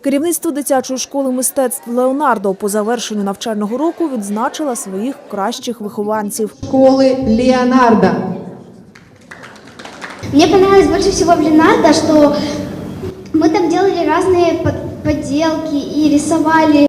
Керівництво дитячої школи мистецтв Леонардо по завершенню навчального року відзначила своїх кращих вихованців. школы Леонардо. Мне понравилось больше всего в Ленардо, что мы там делали разные под- подделки и рисовали.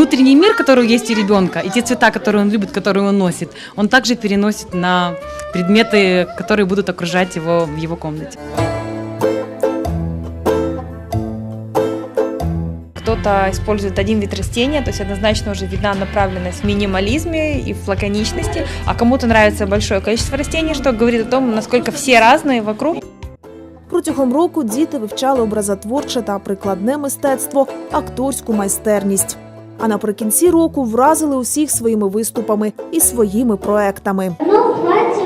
Внутренний мир, который есть у ребенка, и те цвета, которые он любит, которые он носит, он также переносит на предметы, которые будут окружать его в его комнате. Кто-то использует один вид растения, то есть однозначно уже видна направленность в минимализме и в лаконичности, а кому-то нравится большое количество растений, что говорит о том, насколько все разные вокруг. Протягом року діти вивчали образотворче та прикладне мистецтво, акторську майстерність. А наприкінці року вразили усіх своїми виступами і своїми проектами. Одно платье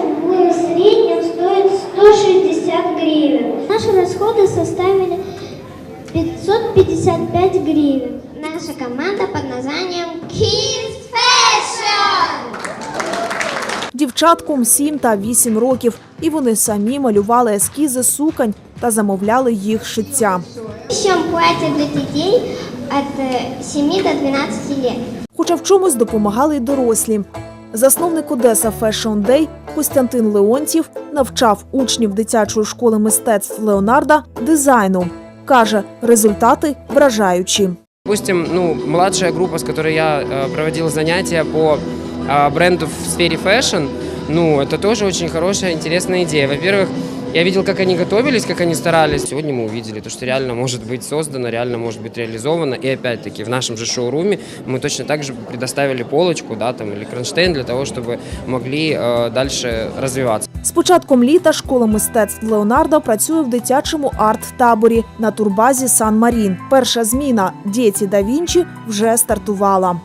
в среднем стоит 160 гривен. Наши расходы составили 555 гривен. Наша команда под названием Kids Fashion. Дівчаткам 7 та 8 років, і вони самі малювали ескізи суконь та замовляли їх шиття. Ищем платье для детей от э, 7 до 12 лет. Хоча в чомусь допомагали й дорослі. Засновник Одеса Fashion Day Костянтин Леонтів навчав учнів дитячої школи мистецтв Леонарда дизайну. Каже, результати вражаючі. Допустим, ну, младшая группа, с которой я э, проводил занятия по э, бренду в сфере фэшн, ну, это тоже очень хорошая, интересная идея. Во-первых, я видел, как они готовились, как они старались. Сегодня мы увидели то, что реально может быть создано, реально может быть реализовано. И опять-таки в нашем же шоуруме мы точно так же предоставили полочку, да, там, или кронштейн для того, чтобы могли э, дальше развиваться. З початком літа школа мистецтв Леонардо працює в дитячому арт-таборі на турбазі Сан Марін. Перша зміна Діті да Вінчі вже стартувала.